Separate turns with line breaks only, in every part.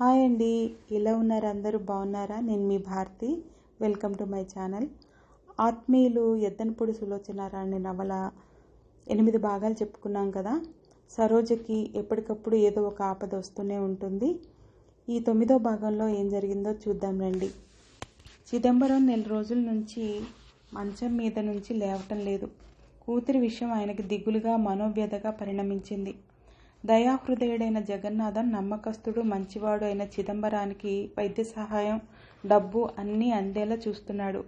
Hi అండి. ఎలా ఉన్నారు? అందరూ బాగున్నారా? నేను మీ Bharati. Welcome to my channel. ఆత్మీయులు ఎద్దనపూడి అనే నవల ఎనిమిది భాగాలు చెప్పుకున్నాం కదా. సరోజకి ఎప్పటికప్పుడు ఏదో ఒక ఆపద వస్తూనే ఉంటుంది. ఈ తొమ్మిదో భాగంలో ఏం జరిగిందో చూద్దాం రండి. చిదంబరం నెల రోజుల నుంచి మంచం మీద నుంచి లేవటం లేదు. కూతురి విషయం ఆయనకి దిగులుగా మనోవ్యధగా పరిణమించింది. దయాహృదయుడైన జగన్నాథం నమ్మకస్తుడు మంచివాడు అయిన చిదంబరానికి వైద్య సహాయం డబ్బు అన్నీ అందేలా చూస్తున్నాడు.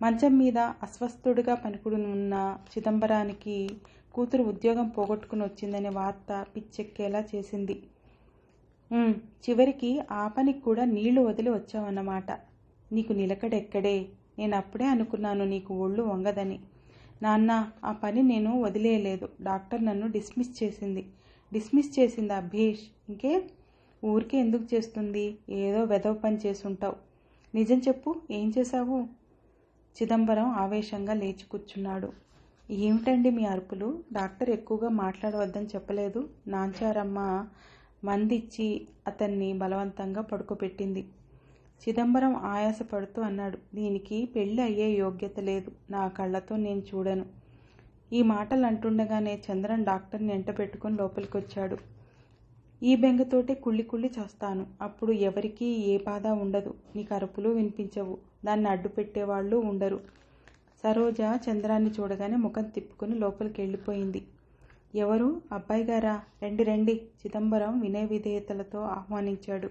మంచం మీద అస్వస్థుడిగా పనికుడి ఉన్న చిదంబరానికి కూతురు ఉద్యోగం పోగొట్టుకుని వచ్చిందనే వార్త పిచ్చెక్కేలా చేసింది. చివరికి ఆ పనికి కూడా నీళ్ళు వదిలి వచ్చావన్నమాట. నీకు నిలకడెక్కడే? నేను అప్పుడే అనుకున్నాను నీకు ఒళ్ళు వంగదని. నాన్న ఆ పని నేను వదిలేయలేదు. డాక్టర్ నన్ను డిస్మిస్ చేసింది. డిస్మిస్ చేసింది అభీష్ ఇంకే ఊరికే ఎందుకు చేస్తుంది? ఏదో వెదవ పని చేసుంటావు నిజం చెప్పు ఏం చేశావు? చిదంబరం ఆవేశంగా లేచి కూర్చున్నాడు. ఏమిటండి మీ అరుపులు? డాక్టర్ ఎక్కువగా మాట్లాడవద్దని చెప్పలేదు. నాంచారమ్మ మందిచ్చి అతన్ని బలవంతంగా పడుకోబెట్టింది. చిదంబరం ఆయాసపడుతూ అన్నాడు దీనికి పెళ్ళి అయ్యే యోగ్యత లేదు. నా కళ్ళతో నేను చూడను. ఈ మాటలు అంటుండగానే చంద్రన్ డాక్టర్ని ఎంట పెట్టుకుని లోపలికి వచ్చాడు ఈ బెంగతోటే కుళ్ళి కుళ్ళి చేస్తాను. అప్పుడు ఎవరికీ ఏ బాధ ఉండదు. నీకు అరుపులు వినిపించవు. దాన్ని అడ్డు పెట్టేవాళ్ళు ఉండరు. సరోజ చంద్రాన్ని చూడగానే ముఖం తిప్పుకుని లోపలికి వెళ్ళిపోయింది ఎవరు? అబ్బాయి గారా రండి రండి చిదంబరం వినయ విధేయతలతో ఆహ్వానించాడు.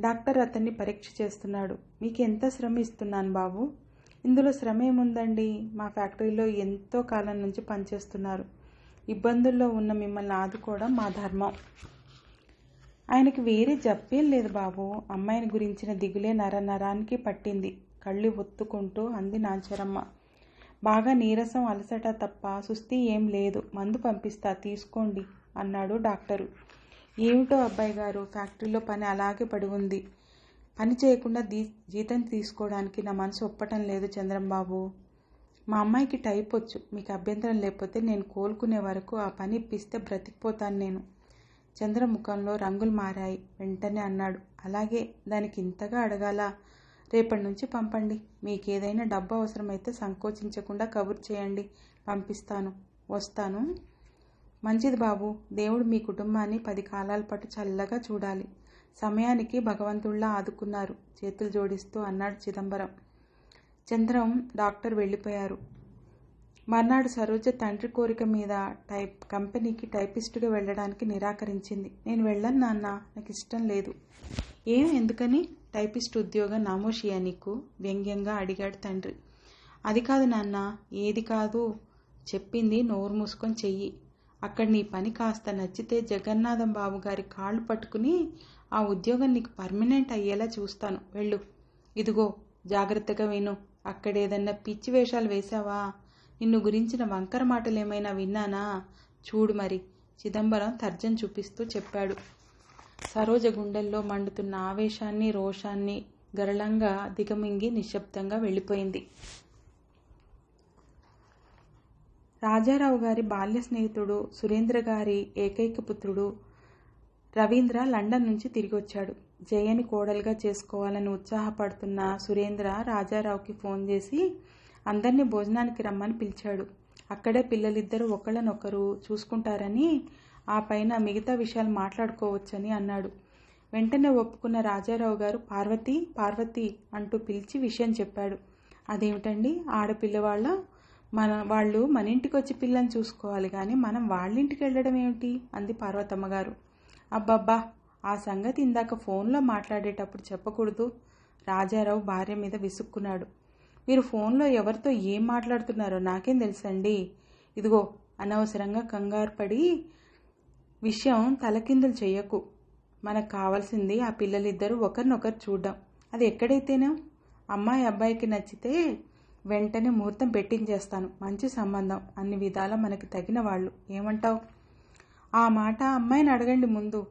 డాక్టర్ అతన్ని పరీక్ష చేస్తున్నాడు. మీకు ఎంత శ్రమ ఇస్తున్నాను బాబు? ఇందులో శ్రమ ఏముందండి మా ఫ్యాక్టరీలో ఎంతో కాలం నుంచి పనిచేస్తున్నారు. ఇబ్బందుల్లో ఉన్న మిమ్మల్ని ఆదుకోవడం మా ధర్మం. ఆయనకి వేరే జప్పేం లేదు బాబు. అమ్మాయిని గురించిన దిగులే నర నరానికి పట్టింది. కళ్ళు ఒత్తుకుంటూ అంది నాంచరమ్మ. బాగా నీరసం అలసట తప్ప సుస్థి ఏం లేదు. మందు పంపిస్తా తీసుకోండి అన్నాడు డాక్టరు. ఏమిటో అబ్బాయి గారు ఫ్యాక్టరీలో పని అలాగే పడి ఉంది. పని చేయకుండా దీ జీతం తీసుకోవడానికి నా మనసు ఒప్పటం లేదు చంద్రంబాబు. మా అమ్మాయికి టైప్ వచ్చు మీకు అభ్యంతరం లేకపోతే నేను కోలుకునే వరకు ఆ పని ఇప్పిస్తే బ్రతికిపోతాను నేను. చంద్రముఖంలో రంగులు మారాయి. వెంటనే అన్నాడు. అలాగే దానికి ఇంతగా అడగాల. రేపటి నుంచి పంపండి. మీకు ఏదైనా డబ్బు అవసరమైతే సంకోచించకుండా కబుర్ చేయండి. పంపిస్తాను. వస్తాను. మంచిది బాబు. దేవుడు మీ కుటుంబాన్ని పది కాలాల పాటు చల్లగా చూడాలి. సమయానికి భగవంతుళ్ళ ఆదుకున్నారు. చేతులు జోడిస్తూ అన్నాడు చిదంబరం. చంద్రం డాక్టర్ వెళ్ళిపోయారు. మర్నాడు సరోజ తండ్రి కోరిక మీద టైప్ కంపెనీకి టైపిస్టుగా వెళ్ళడానికి నిరాకరించింది. నేను వెళ్ళను నాన్న నాకు ఇష్టం లేదు. ఏం ఎందుకని? టైపిస్ట్ ఉద్యోగం నామోషియా నీకు? వ్యంగ్యంగా అడిగాడు తండ్రి. అది కాదు నాన్న ఏది కాదు. చెప్పింది నోరు మూసుకొని చెయ్యి. అక్కడ నీ పని కాస్త నచ్చితే జగన్నాథం బాబు గారి కాళ్ళు పట్టుకుని ఆ ఉద్యోగం నీకు పర్మనెంట్ అయ్యేలా చూస్తాను. వెళ్ళు. ఇదిగో జాగ్రత్తగా విను. అక్కడేదన్నా పిచ్చి వేషాలు వేశావా? నిన్ను గురించిన వంకర మాటలు ఏమైనా విన్నానా? చూడు మరి. చిదంబరం తర్జం చూపిస్తూ చెప్పాడు. సరోజ గుండెల్లో మండుతున్న ఆవేశాన్ని రోషాన్ని గరళంగా దిగమింగి నిశ్శబ్దంగా వెళ్ళిపోయింది. రాజారావు గారి బాల్య స్నేహితుడు సురేంద్ర గారి ఏకైక పుత్రుడు రవీంద్ర లండన్ నుంచి తిరిగి వచ్చాడు జయని కోడలుగా చేసుకోవాలని ఉత్సాహపడుతున్న సురేంద్ర రాజారావుకి ఫోన్ చేసి అందరినీ భోజనానికి రమ్మని పిలిచాడు. అక్కడే పిల్లలిద్దరూ ఒకళ్ళనొకరు చూసుకుంటారని ఆ పైన మిగతా విషయాలు మాట్లాడుకోవచ్చని అన్నాడు. వెంటనే ఒప్పుకున్న రాజారావు గారు పార్వతి పార్వతి అంటూ పిలిచి విషయం చెప్పాడు. అదేమిటండి? ఆడపిల్లవాళ్ళ మన వాళ్ళు మన ఇంటికి వచ్చి పిల్లని చూసుకోవాలి కానీ మనం వాళ్ళ ఇంటికి వెళ్ళడం ఏమిటి? అంది పార్వతమ్మ గారు. అబ్బబ్బా ఆ సంగతి ఇందాక ఫోన్లో మాట్లాడేటప్పుడు చెప్పకూడదు. రాజారావు భార్య మీద విసుక్కున్నాడు. మీరు ఫోన్లో ఎవరితో ఏం మాట్లాడుతున్నారో నాకేం తెలుసండి? ఇదిగో అనవసరంగా కంగారు పడి విషయం తలకిందులు చేయకు మనకు కావాల్సింది ఆ పిల్లలిద్దరూ ఒకరినొకరు చూడడం. అది ఎక్కడైతేనే? అమ్మాయి అబ్బాయికి నచ్చితే వెంటనే ముహూర్తం పెట్టించేస్తాను. మంచి సంబంధం. అన్ని విధాల మనకి తగిన వాళ్ళు. ఏమంటావు? ఆ మాట అమ్మాయిని అడగండి ముందు.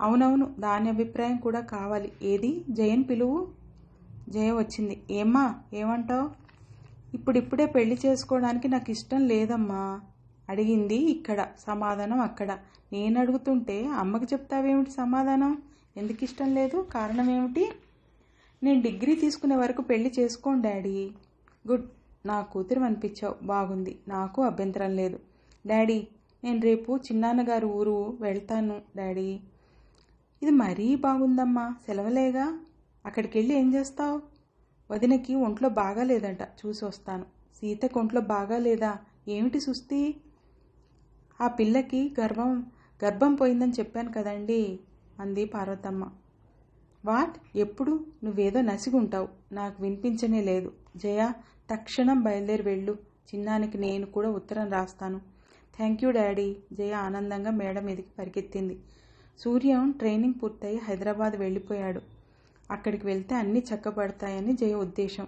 అవునవును దాని అభిప్రాయం కూడా కావాలి. ఏది? జయన్ పిలువు? జయ వచ్చింది. ఏమ్మా? ఏమంటావు? ఇప్పుడిప్పుడే పెళ్ళి చేసుకోవడానికి నాకు ఇష్టం లేదమ్మా. అడిగింది ఇక్కడ. సమాధానం అక్కడ. నేను అడుగుతుంటే అమ్మకి చెప్తావేమిటి సమాధానం? ఎందుకు ఇష్టం లేదు? కారణం ఏమిటి నేను డిగ్రీ తీసుకునే వరకు పెళ్ళి చేసుకోండి డాడీ. గుడ్ నా కూతురు అనిపించావు బాగుంది. నాకు అభ్యంతరం లేదు. డాడీ నేను రేపు చిన్నాన్నగారు ఊరు వెళ్తాను డాడీ. ఇది మరీ బాగుందమ్మా సెలవులేగా. అక్కడికి వెళ్ళి ఏం చేస్తావు? వదినకి ఒంట్లో బాగాలేదంట చూసి వస్తాను. సీతకు ఒంట్లో బాగాలేదా? ఏమిటి సుస్తి ఆ పిల్లకి గర్భం గర్భం పోయిందని చెప్పాను కదండి అంది పార్వతమ్మ. వాట్? ఎప్పుడు? నువ్వేదో నసిగుంటావు. నాకు వినిపించనే లేదు. జయ తక్షణం బయలుదేరి వెళ్ళు. చిన్నానికి నేను కూడా ఉత్తరం రాస్తాను. Thank you daddy. జయ ఆనందంగా మేడ మీదకి పరిగెత్తింది. సూర్యం ట్రైనింగ్ పూర్తయి హైదరాబాద్ వెళ్ళిపోయాడు. అక్కడికి వెళ్తే అన్నీ చక్కబడతాయని జయ ఉద్దేశం.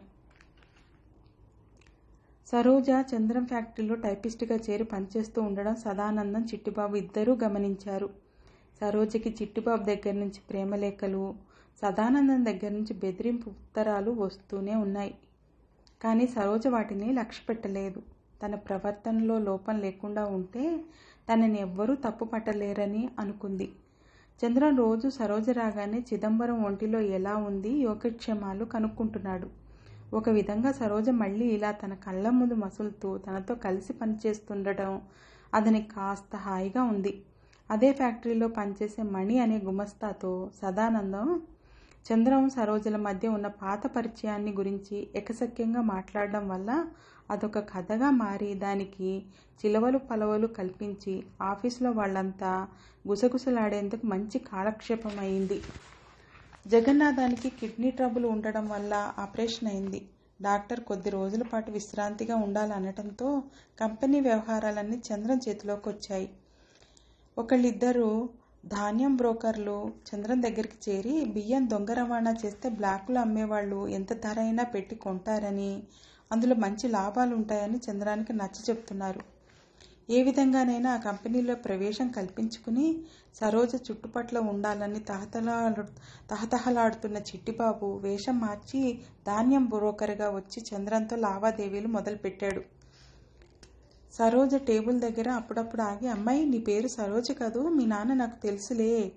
సరోజ చంద్రం ఫ్యాక్టరీలో టైపిస్ట్గా చేరి పనిచేస్తూ ఉండడం సదానందం చిట్టిబాబు ఇద్దరూ గమనించారు. సరోజకి చిట్టిబాబు దగ్గర నుంచి ప్రేమలేఖలు సదానందం దగ్గర నుంచి బెదిరింపు ఉత్తరాలు వస్తూనే ఉన్నాయి. కానీ సరోజ వాటిని లక్ష్య పెట్టలేదు తన ప్రవర్తనలో లోపం లేకుండా ఉంటే తనని ఎవ్వరూ తప్పు పట్టలేరని అనుకుంది. చంద్రం రోజు సరోజ రాగానే చిదంబరం ఒంటిలో ఎలా ఉంది యోగక్షేమాలు కనుక్కుంటున్నాడు. ఒక విధంగా సరోజ మళ్ళీ ఇలా తన కళ్ళ ముందు మసులుతూ తనతో కలిసి పనిచేస్తుండటం అతని కాస్త హాయిగా ఉంది. అదే ఫ్యాక్టరీలో పనిచేసే మణి అనే గుమస్తాతో సదానందం చంద్రం సరోజల మధ్య ఉన్న పాత పరిచయాన్ని గురించి ఎకసక్యంగా మాట్లాడడం వల్ల అదొక కథగా మారి దానికి చిలవలు పలవలు కల్పించి ఆఫీసులో వాళ్ళంతా గుసగుసలాడేందుకు మంచి కాలక్షేపం అయింది. జగన్నాథానికి కిడ్నీ ట్రబుల్ ఉండడం వల్ల ఆపరేషన్ అయింది. డాక్టర్ కొద్ది రోజుల పాటు విశ్రాంతిగా ఉండాలనటంతో కంపెనీ వ్యవహారాలన్నీ చంద్రం చేతిలోకి వచ్చాయి ఒకళ్ళిద్దరూ ధాన్యం బ్రోకర్లు చంద్రం దగ్గరికి చేరి బియ్యం దొంగ రవాణా చేస్తే బ్లాక్లో అమ్మేవాళ్ళు ఎంత ధర అయినా పెట్టి కొంటారని అందులో మంచి లాభాలు ఉంటాయని చంద్రానికి నచ్చ చెప్తున్నారు. ఏ విధంగానైనా ఆ కంపెనీలో ప్రవేశం కల్పించుకుని సరోజ చుట్టుపట్ల ఉండాలని తహతలా తహతహలాడుతున్న చిట్టిబాబు వేషం మార్చి ధాన్యం బ్రోకర్గా వచ్చి చంద్రంతో లావాదేవీలు మొదలుపెట్టాడు. సరోజ టేబుల్ దగ్గర అప్పుడప్పుడు ఆగి అమ్మాయి నీ పేరు సరోజ కదూ మీ నాన్న నాకు తెలుసులే.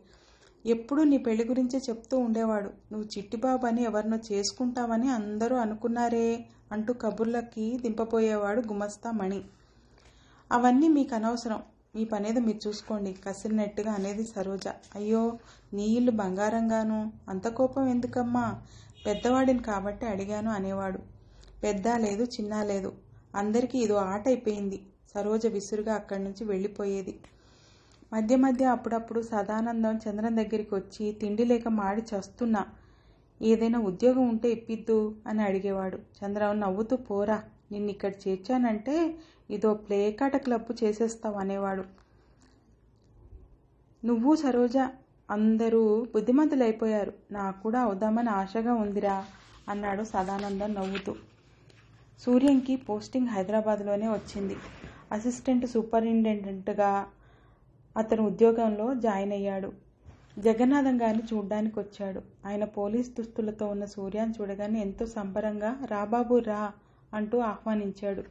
ఎప్పుడు నీ పెళ్ళి గురించే చెప్తూ ఉండేవాడు. నువ్వు చిట్టిబాబు అని ఎవరినో చేసుకుంటావని అందరూ అనుకున్నారే అంటూ కబుర్లకి దింపపోయేవాడు గుమస్తా మణి. అవన్నీ మీకు అనవసరం. మీ పనేదో మీరు చూసుకోండి కసిరినట్టుగా అనేది సరోజ. అయ్యో నీ ఇల్లు బంగారంగాను. అంత కోపం ఎందుకమ్మా? పెద్దవాడిని కాబట్టి అడిగాను అనేవాడు. పెద్ద లేదు చిన్న లేదు. అందరికీ ఇదో ఆట అయిపోయింది. సరోజ విసురుగా అక్కడి నుంచి వెళ్ళిపోయేది. మధ్య మధ్య అప్పుడప్పుడు సదానందం చంద్రం దగ్గరికి వచ్చి తిండి లేక మాడి చస్తున్నా. ఏదైనా ఉద్యోగం ఉంటే ఇప్పిద్దు అని అడిగేవాడు. చంద్రం నవ్వుతూ పోరా నిన్ను ఇక్కడ చేర్చానంటే ఇదో ప్లేకాట క్లబ్ చేసేస్తావు అనేవాడు. నువ్వు సరోజ అందరూ బుద్ధిమంతులైపోయారు. నాకు కూడా అవుదామని ఆశగా ఉందిరా అన్నాడు సదానందం నవ్వుతూ. సూర్యంకి పోస్టింగ్ హైదరాబాద్లోనే వచ్చింది. అసిస్టెంట్ సూపరింటెండెంట్గా అతను ఉద్యోగంలో జాయిన్ అయ్యాడు. జగన్నాథం గారిని చూడ్డానికి వచ్చాడు. ఆయన పోలీస్ దుస్తులతో ఉన్న సూర్యాన్ని చూడగానే ఎంతో సంబరంగా రాబాబు రా అంటూ ఆహ్వానించాడు.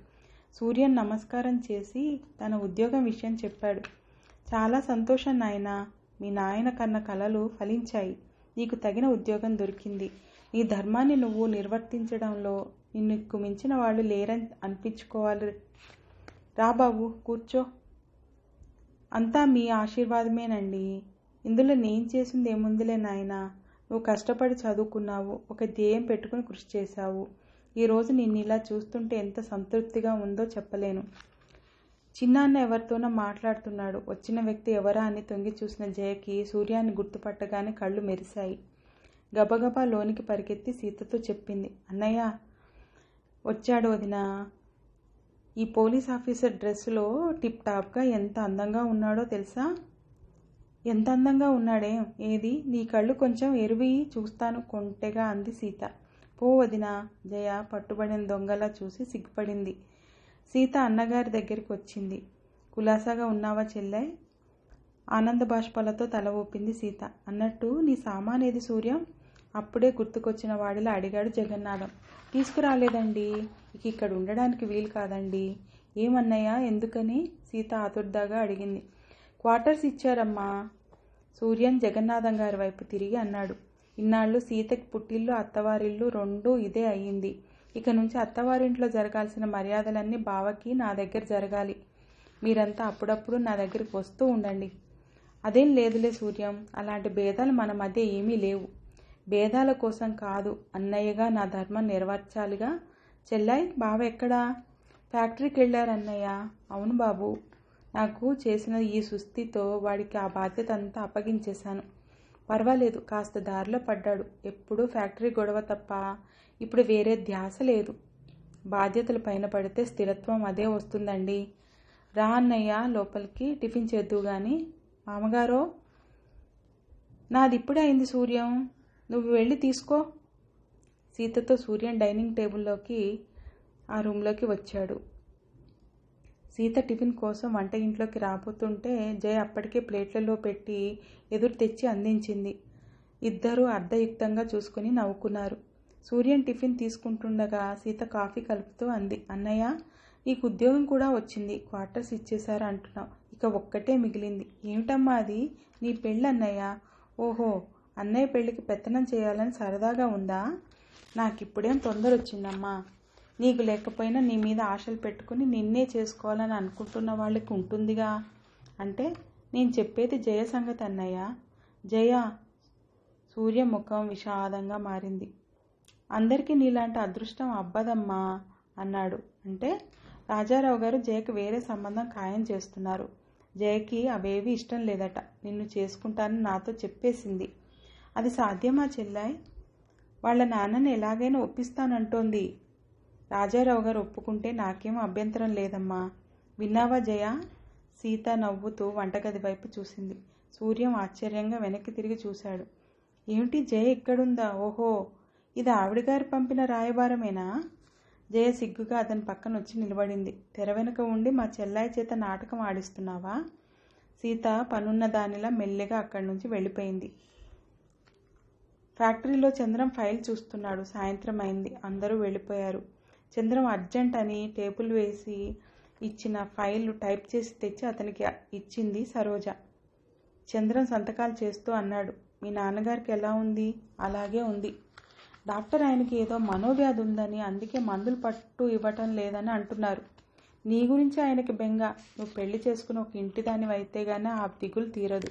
సూర్యన్ నమస్కారం చేసి తన ఉద్యోగం విషయం చెప్పాడు. చాలా సంతోషం నాయన మీ నాయన కన్న కలలు ఫలించాయి. నీకు తగిన ఉద్యోగం దొరికింది. నీ ధర్మాన్ని నువ్వు నిర్వర్తించడంలో నిన్నుకు మించిన వాళ్ళు లేరని అనిపించుకోవాలి. రా బాబు కూర్చో. అంతా మీ ఆశీర్వాదమేనండి. ఇందులో నేను చేసింది ఏముందిలే నాయన? నువ్వు కష్టపడి చదువుకున్నావు ఒక ధ్యేయం పెట్టుకుని కృషి చేశావు. ఈరోజు నిన్ను ఇలా చూస్తుంటే ఎంత సంతృప్తిగా ఉందో చెప్పలేను. చిన్నాన్న ఎవరితోనో మాట్లాడుతున్నాడు. వచ్చిన వ్యక్తి ఎవరా అని తొంగి చూసిన జయకి సూర్యాన్ని గుర్తుపట్టగానే కళ్ళు మెరిశాయి. గబగబా లోనికి పరిగెత్తి సీతతో చెప్పింది అన్నయ్య వచ్చాడు వదిన. ఈ పోలీస్ ఆఫీసర్ డ్రెస్సులో టిప్ టాప్గా ఎంత అందంగా ఉన్నాడో తెలుసా? ఎంత అందంగా ఉన్నాడే? ఏది? నీ కళ్ళు కొంచెం ఎరువి చూస్తాను కొంటెగా అంది సీత. పో వదిన. జయ పట్టుబడిన దొంగలా చూసి సిగ్గుపడింది. సీత అన్నగారి దగ్గరికి వచ్చింది. కులాసాగా ఉన్నావా చెల్లె? ఆనంద బాష్పాలతో తల ఊపింది సీత. అన్నట్టు నీ సామాన్ ఏది సూర్యం? అప్పుడే గుర్తుకొచ్చిన వాడిలా అడిగాడు జగన్నాథం. తీసుకురాలేదండి. ఇక ఇక్కడ ఉండడానికి వీలు కాదండి. ఏమన్నయ్యా ఎందుకని? సీత ఆతుర్దాగా అడిగింది. క్వార్టర్స్ ఇచ్చారమ్మా. సూర్యన్ జగన్నాథం గారి వైపు తిరిగి అన్నాడు. ఇన్నాళ్ళు సీతకి పుట్టిల్లు అత్తవారిల్లు రెండూ ఇదే అయ్యింది. ఇక నుంచి అత్తవారింట్లో జరగాల్సిన మర్యాదలన్నీ బావకి నా దగ్గర జరగాలి. మీరంతా అప్పుడప్పుడు నా దగ్గరికి వస్తూ ఉండండి. అదేం లేదులే సూర్యం. అలాంటి భేదాలు మన మధ్య ఏమీ లేవు. భేదాల కోసం కాదు. అన్నయ్యగా నా ధర్మం నెరవేర్చాలిగా. చెల్లాయి బావ ఎక్కడా? ఫ్యాక్టరీకి వెళ్ళారు అన్నయ్య. అవును బాబు. నాకు చేసిన ఈ సుస్థితో వాడికి ఆ బాధ్యత అంతా అప్పగించేశాను. పర్వాలేదు కాస్త దారిలో పడ్డాడు. ఎప్పుడూ ఫ్యాక్టరీ గొడవ తప్ప ఇప్పుడు వేరే ధ్యాస లేదు. బాధ్యతలు పైన పడితే స్థిరత్వం అదే వస్తుందండి. రా అన్నయ్య లోపలికి టిఫిన్ చేద్దు కానీ మామగారో? నాది ఇప్పుడే అయింది సూర్యం. నువ్వు వెళ్ళి తీసుకో. సీతతో సూర్యన్ డైనింగ్ టేబుల్లోకి ఆ రూమ్లోకి వచ్చాడు. సీత టిఫిన్ కోసం వంట ఇంట్లోకి రాబోతుంటే జయ అప్పటికే ప్లేట్లలో పెట్టి ఎదురు తెచ్చి అందించింది. ఇద్దరూ అర్ధయుక్తంగా చూసుకుని నవ్వుకున్నారు. సూర్యన్ టిఫిన్ తీసుకుంటుండగా సీత కాఫీ కలుపుతూ అంది అన్నయ్య నీకు ఉద్యోగం కూడా వచ్చింది క్వార్టర్స్ ఇచ్చేశారు అంటున్నావు. ఇక ఒక్కటే మిగిలింది. ఏమిటమ్మా అది? నీ పెళ్ళన్నయ్య? ఓహో అన్నయ్య పెళ్ళికి పెత్తనం చేయాలని సరదాగా ఉందా? నాకు ఇప్పుడేం తొందర వచ్చిందమ్మా నీకు లేకపోయినా నీ మీద ఆశలు పెట్టుకుని నిన్నే చేసుకోవాలని అనుకుంటున్న వాళ్ళకి ఉంటుందిగా. అంటే నేను చెప్పేది జయ సంగతి అన్నయ్య. జయ సూర్య ముఖం విషాదంగా మారింది. అందరికీ నీలాంటి అదృష్టం అబ్బదమ్మా అన్నాడు. అంటే రాజారావు గారు జయకి వేరే సంబంధం ఖాయం చేస్తున్నారు. జయకి అవేవి ఇష్టం లేదట. నిన్ను చేసుకుంటానని నాతో చెప్పేసింది. అది సాధ్యమా చెల్లాయ్? వాళ్ళ నాన్నని ఎలాగైనా ఒప్పిస్తానంటోంది. రాజారావు గారు ఒప్పుకుంటే నాకేం అభ్యంతరం లేదమ్మా. విన్నావా జయ? సీత నవ్వుతూ వంటగది వైపు చూసింది. సూర్యం ఆశ్చర్యంగా వెనక్కి తిరిగి చూశాడు. ఏమిటి జయ ఎక్కడుందా? ఓహో! ఇది ఆవిడగారు పంపిన రాయబారమేనా? జయ సిగ్గుగా అతని పక్కన వచ్చి నిలబడింది. తెర వెనుక ఉండి మా చెల్లాయి చేత నాటకం ఆడిస్తున్నావా? సీత పనున్న దానిలా మెల్లిగా అక్కడి నుంచి వెళ్ళిపోయింది. ఫ్యాక్టరీలో చంద్రం ఫైల్ చూస్తున్నాడు. సాయంత్రం అయింది. అందరూ వెళ్ళిపోయారు. చంద్రం అర్జెంట్ అని టేబుల్ వేసి ఇచ్చిన ఫైల్ టైప్ చేసి తెచ్చి అతనికి ఇచ్చింది సరోజ. చంద్రం సంతకాలు చేస్తూ అన్నాడు. మీ నాన్నగారికి ఎలా ఉంది? అలాగే ఉంది. డాక్టర్ ఆయనకి ఏదో మనోవ్యాధి ఉందని అందుకే మందులు పట్టు ఇవ్వటం లేదని అంటున్నారు. నీ గురించి ఆయనకి బెంగ. నువ్వు పెళ్ళి చేసుకుని ఒక ఇంటిదాని అయితే గానీ ఆ దిగులు తీరదు.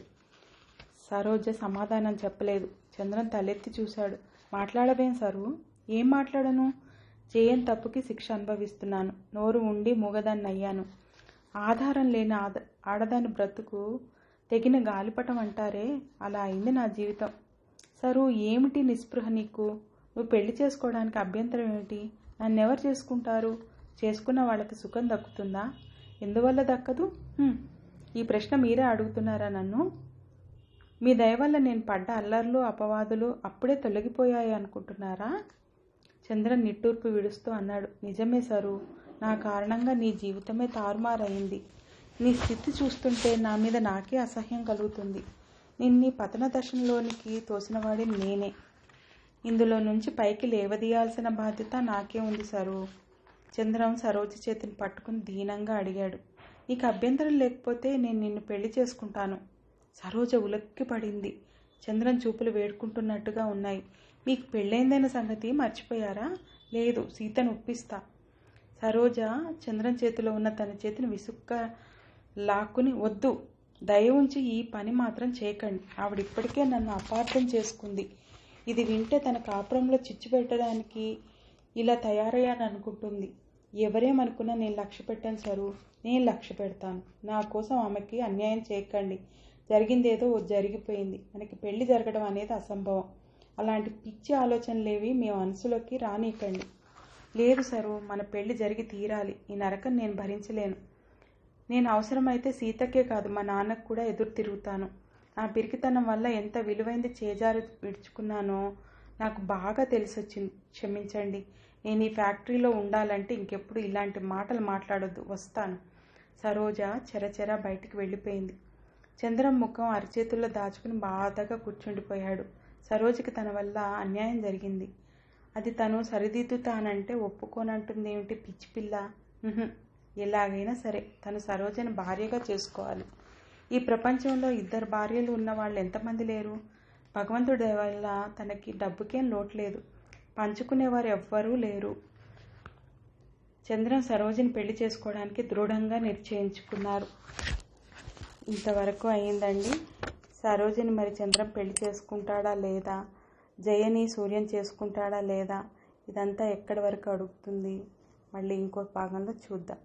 సరోజ సమాధానం చెప్పలేదు. చంద్రన్ తలెత్తి చూశాడు. మాట్లాడవేం సరు? ఏం మాట్లాడను? చేయని తప్పుకి శిక్ష అనుభవిస్తున్నాను. నోరు ఉండి మూగదాన్ని అయ్యాను ఆధారం లేని ఆద ఆడదాని బ్రతుకు తెగిన గాలిపటం అంటారే? అలా అయింది నా జీవితం. సరు ఏమిటి నిస్పృహ నీకు? నువ్వు పెళ్ళి చేసుకోవడానికి అభ్యంతరం ఏమిటి? నన్ను ఎవరు చేసుకుంటారు? చేసుకున్న వాళ్ళకి సుఖం దక్కుతుందా? ఎందువల్ల దక్కదు? ఈ ప్రశ్న మీరే అడుగుతున్నారా నన్ను? మీ దయ వల్ల నేను పడ్డ అల్లర్లు అపవాదులు అప్పుడే తొలగిపోయాయి అనుకుంటున్నారా? చంద్రన్ నిట్టూర్పు విడుస్తూ అన్నాడు. నిజమే సరు. నా కారణంగా నీ జీవితమే తారుమారైంది నీ స్థితి చూస్తుంటే నా మీద నాకే అసహ్యం కలుగుతుంది. నిన్ని పతన దశలోనికి తోసినవాడిని నేనే. ఇందులో నుంచి పైకి లేవదీయాల్సిన బాధ్యత నాకే ఉంది సరు. చంద్రం సరోజు చేతిని పట్టుకుని దీనంగా అడిగాడు. నీకు అభ్యంతరం లేకపోతే నేను నిన్ను పెళ్ళి చేసుకుంటాను. సరోజ ఉలక్కి పడింది. చంద్రం చూపులు వేడుకుంటున్నట్టుగా ఉన్నాయి. మీకు పెళ్ళైందైన సంగతి మర్చిపోయారా? లేదు సీతను ఒప్పిస్తా. సరోజ చంద్రం చేతిలో ఉన్న తన చేతిని విసుక్క లాక్కుని వద్దు దయ ఉంచి ఈ పని మాత్రం చేయకండి. ఆవిడ ఇప్పటికే నన్ను అపార్థం చేసుకుంది. ఇది వింటే తన కాపురంలో చిచ్చు పెట్టడానికి ఇలా తయారయ్యాననుకుంటుంది ఎవరేమనుకున్నా నేను లక్ష్య పెట్టాను సరు. నేను లక్ష్య పెడతాను. నా కోసం ఆమెకి అన్యాయం చేయకండి. జరిగిందేదో జరిగిపోయింది. మనకి పెళ్ళి జరగడం అనేది అసంభవం. అలాంటి పిచ్చి ఆలోచనలేవి మీ మనసులోకి రానీకండి లేదు సరు మన పెళ్ళి జరిగి తీరాలి. ఈ నరకం నేను భరించలేను. నేను అవసరమైతే సీతకే కాదు మా నాన్నకు కూడా ఎదురు తిరుగుతాను. నా పిరికితనం వల్ల ఎంత విలువైంది చేజారు విడుచుకున్నానో నాకు బాగా తెలిసొచ్చింది క్షమించండి. నేను ఈ ఫ్యాక్టరీలో ఉండాలంటే ఇంకెప్పుడు ఇలాంటి మాటలు మాట్లాడొద్దు. వస్తాను. సరోజ చెరచెర బయటికి వెళ్ళిపోయింది. చంద్రం ముఖం అరిచేతుల్లో దాచుకుని బాధగా కూర్చుండిపోయాడు. సరోజకి తన వల్ల అన్యాయం జరిగింది. అది తను సరిదిద్దుతానంటే ఒప్పుకోనంటుంది ఏమిటి పిచ్చి పిల్ల? ఎలాగైనా సరే తను సరోజని భార్యగా చేసుకోవాలి. ఈ ప్రపంచంలో ఇద్దరు భార్యలు ఉన్న వాళ్ళు ఎంతమంది లేరు? భగవంతుడి వల్ల తనకి డబ్బుకేం లోటు లేదు. పంచుకునేవారు ఎవ్వరూ లేరు. చంద్రం సరోజిని పెళ్ళి చేసుకోవడానికి దృఢంగా నిశ్చయించుకున్నారు. ఇంతవరకు అయిందండి. సరోజిని మరి చంద్రం పెళ్ళి చేసుకుంటాడా లేదా? జయని సూర్యం చేసుకుంటాడా లేదా? ఇదంతా ఎక్కడి వరకు అడుగుతుంది? మళ్ళీ ఇంకో భాగంలో చూద్దాం.